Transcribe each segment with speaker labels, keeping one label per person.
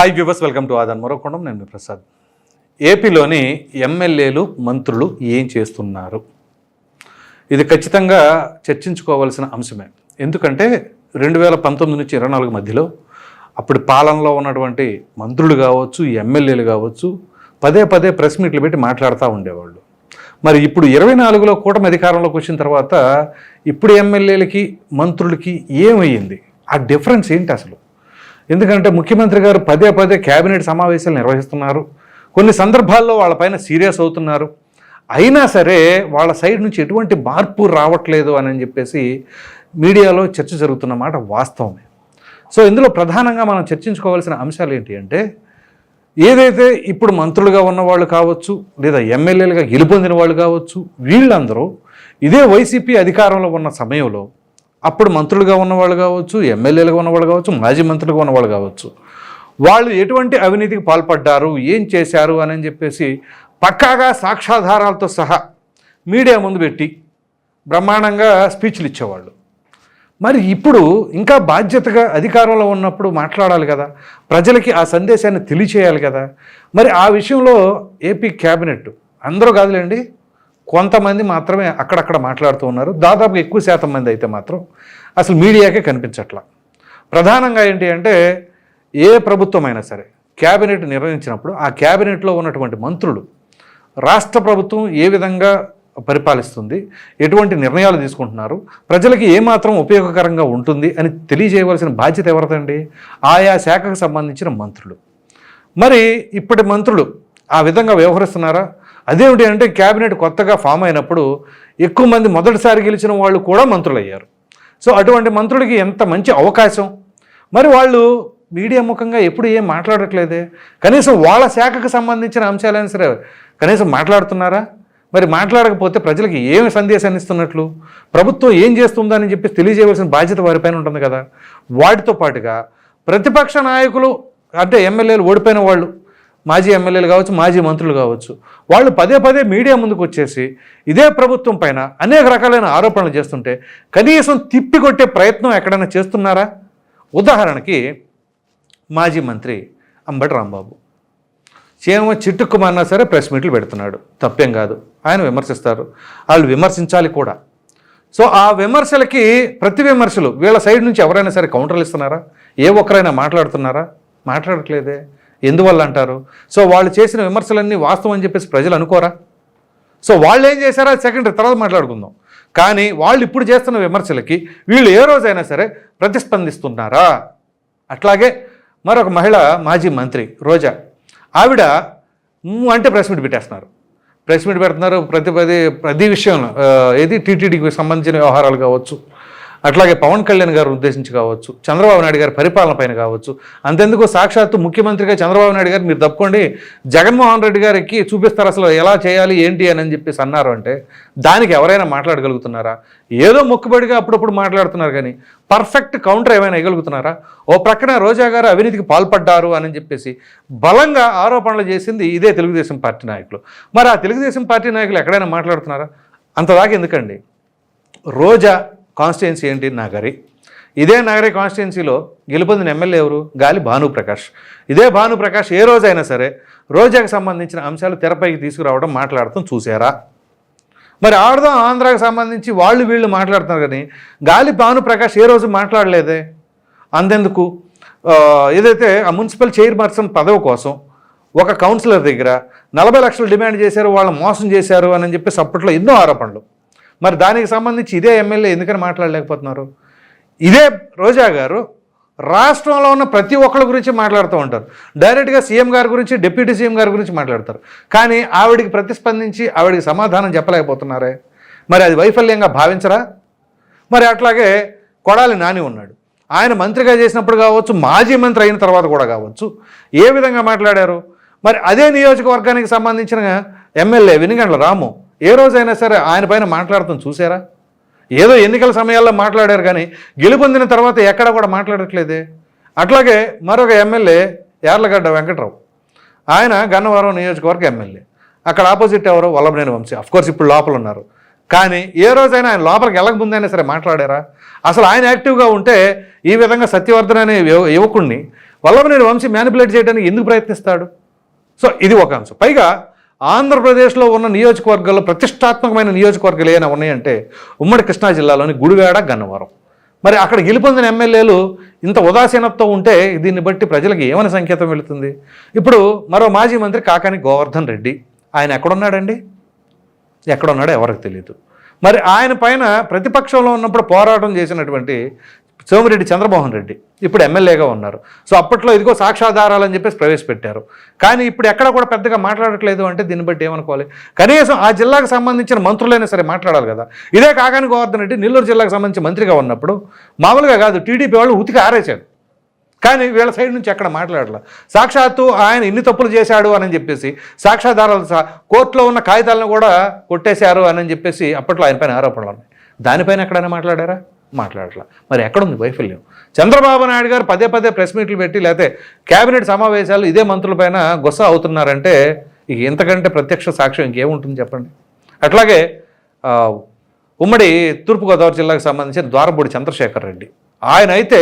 Speaker 1: Hi viewers welcome to ఆదాన్ మరొకొండం నేను ప్రసాద్. ఏపీలోని ఎమ్మెల్యేలు మంత్రులు ఏం చేస్తున్నారు? ఇది ఖచ్చితంగా చర్చించుకోవాల్సిన అంశమే. ఎందుకంటే రెండు వేల పంతొమ్మిది నుంచి ఇరవై నాలుగు మధ్యలో అప్పుడు పాలనలో ఉన్నటువంటి మంత్రులు కావచ్చు ఎమ్మెల్యేలు కావచ్చు పదే పదే ప్రెస్ మీట్లు పెట్టి మాట్లాడుతూ ఉండేవాళ్ళు. మరి ఇప్పుడు ఇరవై నాలుగులో కూటమి అధికారంలోకి వచ్చిన తర్వాత ఇప్పుడు ఎమ్మెల్యేలకి మంత్రులకి ఏమయ్యింది? ఆ డిఫరెన్స్ ఏంటి అసలు? ఎందుకంటే ముఖ్యమంత్రి గారు పదే పదే కేబినెట్ సమావేశాలు నిర్వహిస్తున్నారు. కొన్ని సందర్భాల్లో వాళ్ళపైన సీరియస్ అవుతున్నారు. అయినా సరే వాళ్ళ సైడ్ నుంచి ఎటువంటి మార్పు రావట్లేదు అని చెప్పేసి మీడియాలో చర్చ జరుగుతున్నమాట వాస్తవమే. సో ఇందులో ప్రధానంగా మనం చర్చించుకోవాల్సిన అంశాలు ఏంటి అంటే ఏదైతే ఇప్పుడు మంత్రులుగా ఉన్నవాళ్ళు కావచ్చు లేదా ఎమ్మెల్యేలుగా గెలుపొందిన వాళ్ళు కావచ్చు వీళ్ళందరూ ఇదే వైసీపీ అధికారంలో ఉన్న సమయంలో అప్పుడు మంత్రులుగా ఉన్నవాళ్ళు కావచ్చు ఎమ్మెల్యేలుగా ఉన్నవాళ్ళు కావచ్చు మాజీ మంత్రులుగా ఉన్నవాళ్ళు కావచ్చు. వాళ్ళు ఎటువంటి అవినీతికి పాల్పడ్డారు ఏం చేశారు అని చెప్పేసి పక్కాగా సాక్ష్యాధారాలతో సహా మీడియా ముందు పెట్టి బ్రహ్మాండంగా స్పీచ్లు ఇచ్చేవాళ్ళు. మరి ఇప్పుడు ఇంకా బాధ్యతగా అధికారంలో ఉన్నప్పుడు మాట్లాడాలి కదా. ప్రజలకి ఆ సందేశాన్ని తెలియచేయాలి కదా. మరి ఆ విషయంలో ఏపీ క్యాబినెట్ అందరూ కాదులేండి కొంతమంది మాత్రమే అక్కడక్కడ మాట్లాడుతూ ఉన్నారు. దాదాపు ఎక్కువ శాతం మంది అయితే మాత్రం అసలు మీడియాకే కనిపించట్లా. ప్రధానంగా ఏంటి అంటే ఏ ప్రభుత్వం అయినా సరే క్యాబినెట్ నిర్వహించినప్పుడు ఆ క్యాబినెట్లో ఉన్నటువంటి మంత్రులు రాష్ట్ర ప్రభుత్వం ఏ విధంగా పరిపాలిస్తుంది ఎటువంటి నిర్ణయాలు తీసుకుంటున్నారు ప్రజలకి ఏమాత్రం ఉపయోగకరంగా ఉంటుంది అని తెలియజేయవలసిన బాధ్యత ఎవరిదండి? ఆయా శాఖకు సంబంధించిన మంత్రులు. మరి ఇప్పటి మంత్రులు ఆ విధంగా వ్యవహరిస్తున్నారా? అదేమిటి అంటే క్యాబినెట్ కొత్తగా ఫామ్ అయినప్పుడు ఎక్కువ మంది మొదటిసారి గెలిచిన వాళ్ళు కూడా మంత్రులయ్యారు. సో అటువంటి మంత్రులకి ఎంత మంచి అవకాశం? మరి వాళ్ళు మీడియా ముఖంగా ఎప్పుడు ఏం మాట్లాడట్లేదే? కనీసం వాళ్ళ శాఖకు సంబంధించిన అంశాలైనా సరే కనీసం మాట్లాడుతున్నారా? మరి మాట్లాడకపోతే ప్రజలకి ఏమి సందేశాన్ని ఇస్తున్నట్లు? ప్రభుత్వం ఏం చేస్తుందని చెప్పి తెలియజేయవలసిన బాధ్యత వారిపైన ఉంటుంది కదా. వాటితో పాటుగా ప్రతిపక్ష నాయకులు అంటే ఎమ్మెల్యేలు ఓడిపోయిన వాళ్ళు మాజీ ఎమ్మెల్యేలు కావచ్చు మాజీ మంత్రులు కావచ్చు వాళ్ళు పదే పదే మీడియా ముందుకు వచ్చేసి ఇదే ప్రభుత్వం పైన అనేక రకాలైన ఆరోపణలు చేస్తుంటే కనీసం తిప్పికొట్టే ప్రయత్నం ఎక్కడైనా చేస్తున్నారా? ఉదాహరణకి మాజీ మంత్రి అంబటి రాంబాబు. చేమ చిట్టుకుమన్నా సరే ప్రెస్ మీట్లు పెడుతున్నాడు. తప్పేం కాదు ఆయన విమర్శిస్తారు. వాళ్ళు విమర్శించాలి కూడా. సో ఆ విమర్శలకి ప్రతి విమర్శలు వీళ్ళ సైడ్ నుంచి ఎవరైనా సరే కౌంటర్లు ఇస్తున్నారా? ఏ ఒక్కరైనా మాట్లాడుతున్నారా? మాట్లాడట్లేదే. ఎందువల్ల అంటారు? సో వాళ్ళు చేసిన విమర్శలన్నీ వాస్తవం అని చెప్పేసి ప్రజలు అనుకోరా? సో వాళ్ళు ఏం చేశారో? సెకండరీ తర్వాత మాట్లాడుకుందాం. కానీ వాళ్ళు ఇప్పుడు చేస్తున్న విమర్శలకి వీళ్ళు ఏ రోజైనా సరే ప్రతిస్పందిస్తున్నారా? అట్లాగే మరొక మహిళ మాజీ మంత్రి రోజా ఆవిడ అంటే ప్రెస్ మీట్ పెట్టేస్తున్నారు. ప్రెస్ మీట్ పెడుతున్నారు ప్రతి ప్రతి ప్రతి విషయంలో. ఏది? టీటీడీకి సంబంధించిన వ్యవహారాలు కావచ్చు అట్లాగే పవన్ కళ్యాణ్ గారు ఉద్దేశించి కావచ్చు చంద్రబాబు నాయుడు గారి పరిపాలన పైన కావచ్చు అంతెందుకు సాక్షాత్తు ముఖ్యమంత్రిగా చంద్రబాబు నాయుడు గారు మీరు తప్పుకోండి జగన్మోహన్ రెడ్డి గారికి చూపిస్తారు అసలు ఎలా చేయాలి ఏంటి అని చెప్పేసి అన్నారు అంటే దానికి ఎవరైనా మాట్లాడగలుగుతున్నారా? ఏదో మొక్కుబడిగా అప్పుడప్పుడు మాట్లాడుతున్నారు కానీ పర్ఫెక్ట్ కౌంటర్ ఏమైనా ఇవ్వగలుగుతున్నారా ఓ ప్రక్కన రోజా గారు అవినీతికి పాల్పడ్డారు అని చెప్పేసి బలంగా ఆరోపణలు చేసింది ఇదే తెలుగుదేశం పార్టీ నాయకులు. మరి ఆ తెలుగుదేశం పార్టీ నాయకులు ఎక్కడైనా మాట్లాడుతున్నారా? అంతదాకా ఎందుకండి? రోజా కాన్స్టిట్యున్సీ ఏంటి నగరి ఇదే నగరి కాన్స్టిట్యున్సీలో గెలుపొందిన ఎమ్మెల్యే ఎవరు? గాలి భానుప్రకాష్. ఇదే భానుప్రకాష్ ఏ రోజైనా సరే రోజాకు సంబంధించిన అంశాలు తెరపైకి తీసుకురావడం మాట్లాడటం చూసారా మరి ఆడదాం ఆంధ్రాకి సంబంధించి వాళ్ళు వీళ్ళు మాట్లాడుతున్నారు కానీ గాలి భానుప్రకాష్ ఏ రోజు మాట్లాడలేదే? అంతెందుకు? ఏదైతే ఆ మున్సిపల్ చైర్పర్సన్ పదవి కోసం ఒక కౌన్సిలర్ దగ్గర నలభై లక్షలు డిమాండ్ చేశారు వాళ్ళు మోసం చేశారు అని చెప్పేసి అప్పట్లో ఎన్నో ఆరోపణలు. మరి దానికి సంబంధించి ఇదే ఎమ్మెల్యే ఎందుకని మాట్లాడలేకపోతున్నారు? ఇదే రోజా గారు రాష్ట్రంలో ఉన్న ప్రతి ఒక్కరి గురించి మాట్లాడుతూ ఉంటారు. డైరెక్ట్గా సీఎం గారి గురించి డిప్యూటీ సీఎం గారి గురించి మాట్లాడతారు. కానీ ఆవిడికి ప్రతిస్పందించి ఆవిడికి సమాధానం చెప్పలేకపోతున్నారే? మరి అది వైఫల్యంగా భావించరా? మరి అట్లాగే కొడాలి నాని ఉన్నాడు. ఆయన మంత్రిగా చేసినప్పుడు కావచ్చు మాజీ మంత్రి అయిన తర్వాత కూడా కావచ్చు. ఏ విధంగా మాట్లాడారు? మరి అదే నియోజకవర్గానికి సంబంధించిన ఎమ్మెల్యే వెనుగండ్ల రాము ఏ రోజైనా సరే ఆయన పైన మాట్లాడటం చూసారా? ఏదో ఎన్నికల సమయాల్లో మాట్లాడారు కానీ గెలుపొందిన తర్వాత ఎక్కడ కూడా మాట్లాడట్లేదే. అట్లాగే మరొక ఎమ్మెల్యే యార్లగడ్డ వెంకట్రావు. ఆయన గన్నవరం నియోజకవర్గ ఎమ్మెల్యే. అక్కడ ఆపోజిట్ ఎవరు? వల్లభనేని వంశీ. అఫ్కోర్స్ ఇప్పుడు లోపల ఉన్నారు. కానీ ఏ రోజైనా ఆయన లోపలికి వెళ్ళకముందైనా సరే మాట్లాడారా? అసలు ఆయన యాక్టివ్గా ఉంటే ఈ విధంగా సత్యవర్ధన్ అనే యువ- యువకుణ్ణి వల్లభనేని వంశీ మ్యానిపులేట్ చేయడానికి ఎందుకు ప్రయత్నిస్తాడు? సో ఇది ఒక అంశం. పైగా ఆంధ్రప్రదేశ్లో ఉన్న నియోజకవర్గాల్లో ప్రతిష్టాత్మకమైన నియోజకవర్గాలు ఏమైనా ఉన్నాయంటే ఉమ్మడి కృష్ణా జిల్లాలోని గుడివాడ గన్నవరం. మరి అక్కడ గెలుపొందిన ఎమ్మెల్యేలు ఇంత ఉదాసీనతతో ఉంటే దీన్ని బట్టి ప్రజలకు ఏమైనా సంకేతం వెళుతుంది? ఇప్పుడు మరో మాజీ మంత్రి కాకాని గోవర్ధన్ రెడ్డి ఆయన ఎక్కడున్నాడండి? ఎక్కడున్నాడో ఎవరికి తెలియదు మరి ఆయన పైన ప్రతిపక్షంలో ఉన్నప్పుడు పోరాటం చేసినటువంటి సోమిరెడ్డి చంద్రమోహన్ రెడ్డి ఇప్పుడు ఎమ్మెల్యేగా ఉన్నారు. సో అప్పట్లో ఇదిగో సాక్ష్యాధారాలు అని చెప్పేసి ప్రవేశపెట్టారు. కానీ ఇప్పుడు ఎక్కడ కూడా పెద్దగా మాట్లాడట్లేదు అంటే దీన్ని బట్టి ఏమనుకోవాలి? కనీసం ఆ జిల్లాకు సంబంధించిన మంత్రులైనా సరే మాట్లాడాలి కదా. ఇదే కాగాని గోవర్ధన్ రెడ్డి నెల్లూరు జిల్లాకు సంబంధించి మంత్రిగా ఉన్నప్పుడు మామూలుగా కాదు టీడీపీ వాళ్ళు ఉతికి ఆరేశారు. కానీ వీళ్ళ సైడ్ నుంచి ఎక్కడ మాట్లాడలే. సాక్షాత్తు ఆయన ఇన్ని తప్పులు చేశాడు అని చెప్పేసి సాక్ష్యాధారాలు సహా కోర్టులో ఉన్న కాగితాలను కూడా కొట్టేశారు అని చెప్పేసి అప్పట్లో ఆయన పైన ఆరోపణలు ఉన్నాయి. దానిపైన ఎక్కడైనా మాట్లాడారా? మాట్లాడట్లా. మరి ఎక్కడుంది వైఫల్యం? చంద్రబాబు నాయుడు గారు పదే పదే ప్రెస్ మీట్లు పెట్టి లేకపోతే కేబినెట్ సమావేశాలు ఇదే మంత్రులపైన గుస్స అవుతున్నారంటే ఇక ఇంతకంటే ప్రత్యక్ష సాక్ష్యం ఇంకేముంటుంది చెప్పండి? అట్లాగే ఉమ్మడి తూర్పుగోదావరి జిల్లాకు సంబంధించిన ద్వారపూడి చంద్రశేఖర్ రెడ్డి. ఆయన అయితే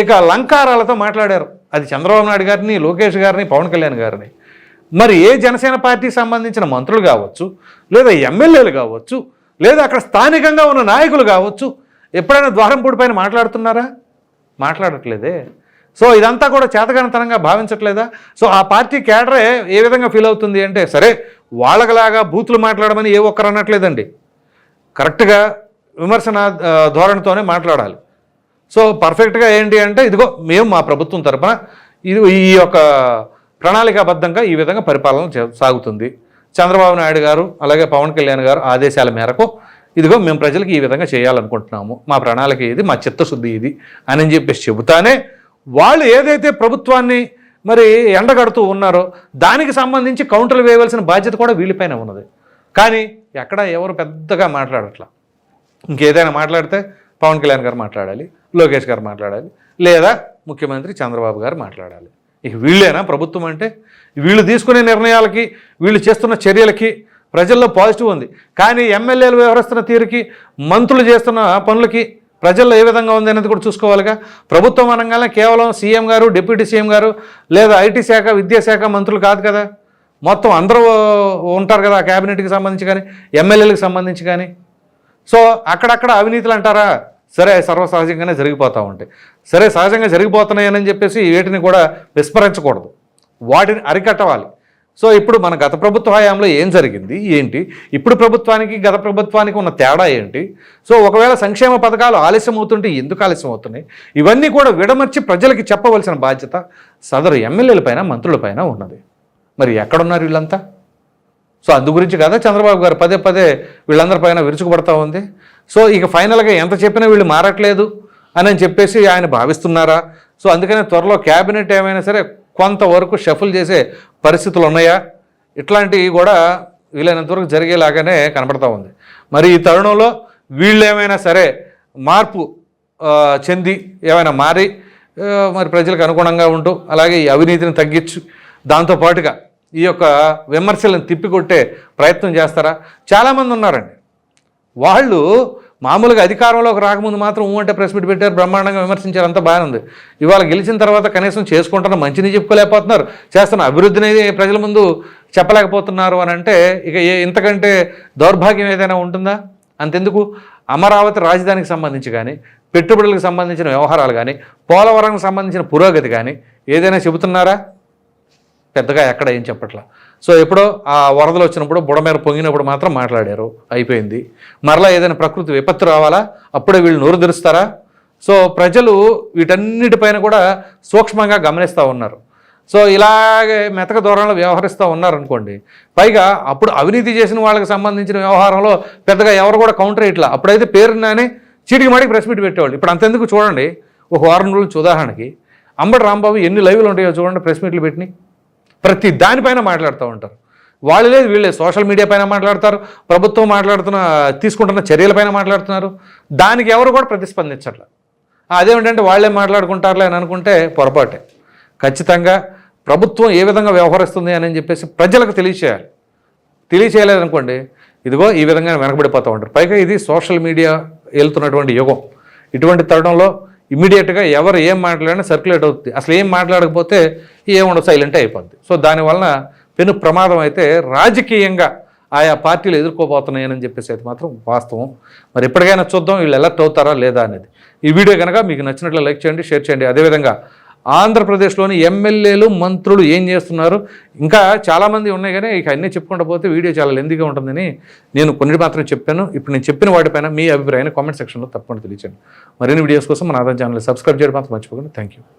Speaker 1: ఇక లంకారాలతో మాట్లాడారు. అది చంద్రబాబు నాయుడు గారిని లోకేష్ గారిని పవన్ కళ్యాణ్ గారిని. మరి ఏ జనసేన పార్టీకి సంబంధించిన మంత్రులు కావచ్చు లేదా ఎమ్మెల్యేలు కావచ్చు లేదా అక్కడ స్థానికంగా ఉన్న నాయకులు కావచ్చు ఎప్పుడైనా ద్వారం పైన మాట్లాడుతున్నారా? మాట్లాడట్లేదే. సో ఇదంతా కూడా చేతగానితనంగా భావించట్లేదా? సో ఆ పార్టీ కేడరే ఏ విధంగా ఫీల్ అవుతుంది అంటే సరే వాళ్ళకలాగా బూతులు మాట్లాడమని ఏ ఒక్కరు అనట్లేదండి. కరెక్ట్గా విమర్శన ధోరణితోనే మాట్లాడాలి. సో పర్ఫెక్ట్గా ఏంటి అంటే ఇదిగో మేము మా ప్రభుత్వం తరపున ఇది ఈ యొక్క ప్రణాళికాబద్ధంగా ఈ విధంగా పరిపాలన సాగుతుంది. చంద్రబాబు నాయుడు గారు అలాగే పవన్ కళ్యాణ్ గారు ఆదేశాల మేరకు ఇదిగో మేము ప్రజలకు ఈ విధంగా చేయాలనుకుంటున్నాము. మా ప్రణాళిక ఇది మా చిత్తశుద్ధి ఇది అని చెప్పేసి చెబుతానే వాళ్ళు ఏదైతే ప్రభుత్వాన్ని మరి ఎండగడుతూ ఉన్నారో దానికి సంబంధించి కౌంటర్లు వేయవలసిన బాధ్యత కూడా వీళ్ళపైన ఉన్నది. కానీ ఎక్కడ ఎవరు పెద్దగా మాట్లాడట్లా. ఇంకేదైనా మాట్లాడితే పవన్ కళ్యాణ్ గారు మాట్లాడాలి లోకేష్ గారు మాట్లాడాలి లేదా ముఖ్యమంత్రి చంద్రబాబు గారు మాట్లాడాలి. ఇక వీళ్ళేనా ప్రభుత్వం అంటే? వీళ్ళు తీసుకునే నిర్ణయాలకి వీళ్ళు చేస్తున్న చర్యలకి ప్రజల్లో పాజిటివ్ ఉంది. కానీ ఎమ్మెల్యేలు వ్యవహరిస్తున్న తీరుకి మంత్రులు చేస్తున్న పనులకి ప్రజల్లో ఏ విధంగా ఉంది అనేది కూడా చూసుకోవాలిగా. ప్రభుత్వం అనగానే కేవలం సీఎం గారు డిప్యూటీ సీఎం గారు లేదా ఐటీ శాఖ విద్యాశాఖ మంత్రులు కాదు కదా. మొత్తం అందరూ ఉంటారు కదా క్యాబినెట్కి సంబంధించి కానీ ఎమ్మెల్యేలకు సంబంధించి కానీ. సో అక్కడక్కడ అవినీతులు అంటారా? సరే సర్వసహజంగానే జరిగిపోతూ ఉంటాయి. సరే సహజంగా జరిగిపోతున్నాయని చెప్పేసి వీటిని కూడా విస్మరించకూడదు. వాటిని అరికట్టవాలి. సో ఇప్పుడు మన గత ప్రభుత్వ హయాంలో ఏం జరిగింది? ఏంటి? ఇప్పుడు ప్రభుత్వానికి గత ప్రభుత్వానికి ఉన్న తేడా ఏంటి? సో ఒకవేళ సంక్షేమ పథకాలు ఆలస్యం అవుతుంటే ఎందుకు ఆలస్యం అవుతున్నాయి ఇవన్నీ కూడా విడమర్చి ప్రజలకి చెప్పవలసిన బాధ్యత సదరు ఎమ్మెల్యేల పైన ఉన్నది. మరి ఎక్కడున్నారు వీళ్ళంతా? సో అందు గురించి కదా చంద్రబాబు గారు పదే పదే వీళ్ళందరి పైన విరుచుకుపడతా ఉంది. సో ఇక ఫైనల్గా ఎంత చెప్పినా వీళ్ళు మారట్లేదు అని అని చెప్పేసి ఆయన భావిస్తున్నారా? సో అందుకనే త్వరలో క్యాబినెట్ ఏమైనా సరే కొంతవరకు షఫుల్ చేసే పరిస్థితులు ఉన్నాయా? ఇట్లాంటివి కూడా వీలైనంతవరకు జరిగేలాగానే కనబడతా ఉంది. మరి ఈ తరుణంలో వీళ్ళు ఏమైనా సరే మార్పు చెంది ఏమైనా మారి మరి ప్రజలకు అనుగుణంగా ఉంటూ అలాగే ఈ అవినీతిని తగ్గించు దాంతోపాటుగా ఈ యొక్క విమర్శలను తిప్పికొట్టే ప్రయత్నం చేస్తారా? చాలామంది ఉన్నారండి. వాళ్ళు మామూలుగా అధికారంలోకి రాకముందు మాత్రం ఊ అంటే ప్రెస్ మీట్ పెట్టారు బ్రహ్మాండంగా విమర్శించారు అంతా బాగానే ఉంది. ఇవాళ గెలిచిన తర్వాత కనీసం చేసుకుంటున్న మంచిని చెప్పుకోలేకపోతున్నారు. చేస్తున్న అభివృద్ధిని ప్రజల ముందు చెప్పలేకపోతున్నారు అని అంటే ఇక ఏ ఇంతకంటే దౌర్భాగ్యం ఏదైనా ఉంటుందా? అంతెందుకు? అమరావతి రాజధానికి సంబంధించి కానీ పెట్టుబడులకు సంబంధించిన వ్యవహారాలు కానీ పోలవరంకి సంబంధించిన పురోగతి కానీ ఏదైనా చెబుతున్నారా? పెద్దగా ఎక్కడ ఏం చెప్పట్లా? సో ఎప్పుడో ఆ వరదలు వచ్చినప్పుడు బుడమేర పొంగినప్పుడు మాత్రం మాట్లాడారు. అయిపోయింది. మరలా ఏదైనా ప్రకృతి విపత్తు రావాలా? అప్పుడే వీళ్ళు నోరు తెరుస్తారా? సో ప్రజలు వీటన్నిటిపైన కూడా సూక్ష్మంగా గమనిస్తూ ఉన్నారు. సో ఇలాగే మెతక ధోరణిలో వ్యవహరిస్తూ ఉన్నారనుకోండి పైగా అప్పుడు అవినీతి చేసిన వాళ్ళకి సంబంధించిన వ్యవహారంలో పెద్దగా ఎవరు కూడా కౌంటర్ ఇట్లా అప్పుడైతే పేరునానే చీటికి మాటికి ప్రెస్ మీట్ పెట్టేవాళ్ళు. ఇప్పుడు అంతెందుకు చూడండి. ఒక వారం రోజుల ఉదాహరణకి అంబటి రాంబాబు ఎన్ని లైవ్లు ఉంటాయో చూడండి ప్రెస్ మీట్లు పెట్టినాయి. ప్రతి దానిపైన మాట్లాడుతూ ఉంటారు. వాళ్ళు లేదు వీళ్ళే సోషల్ మీడియా పైన మాట్లాడతారు. ప్రభుత్వం మాట్లాడుతున్న తీసుకుంటున్న చర్యలపైన మాట్లాడుతున్నారు. దానికి ఎవరు కూడా ప్రతిస్పందించట్లేదు అదేమిటంటే వాళ్ళే మాట్లాడుకుంటారులే అని అనుకుంటే పొరపాటే. ఖచ్చితంగా ప్రభుత్వం ఏ విధంగా వ్యవహరిస్తుంది అని చెప్పేసి ప్రజలకు తెలియచేయాలి. తెలియచేయలేదనుకోండి ఇదిగో ఈ విధంగా వెనకబడిపోతూ ఉంటారు. పైగా ఇది సోషల్ మీడియా వెళ్తున్నటువంటి యుగం. ఇటువంటి తరుణంలో ఇమీడియట్గా ఎవరు ఏం మాట్లాడినా సర్క్యులేట్ అవుతుంది అసలు ఏం మాట్లాడకపోతే ఏముండదు సైలెంట్ అయిపోద్ది. సో దానివలన పెను ప్రమాదం అయితే రాజకీయంగా ఆయా పార్టీలు ఎదుర్కోబోతున్నాయని చెప్పేసి అయితే మాత్రం వాస్తవం. మరి ఎప్పటికైనా చూద్దాం వీళ్ళు ఎలర్ట్ అవుతారా లేదా అనేది. ఈ వీడియో కనుక మీకు నచ్చినట్లు లైక్ చేయండి షేర్ చేయండి. అదేవిధంగా ఆంధ్రప్రదేశ్లోని ఎమ్మెల్యేలు మంత్రులు ఏం చేస్తున్నారు? ఇంకా చాలామంది ఉన్నాయి కానీ ఇక అన్నీ చెప్పుకుంటూ పోతే వీడియో చాలా లెందిగా ఉంటుందని నేను కొన్ని మాత్రం చెప్పాను. ఇప్పుడు నేను చెప్పిన వాటిపైన మీ అభిప్రాయాన్ని కామెంట్ సెక్షన్లో తప్పకుండా తెలియచాను మరిన్ని వీడియోస్ కోసం మన ఆధార్ ఛానల్ సబ్స్క్రైబ్ చేయడం మాత్రం మర్చిపోకండి. Thank you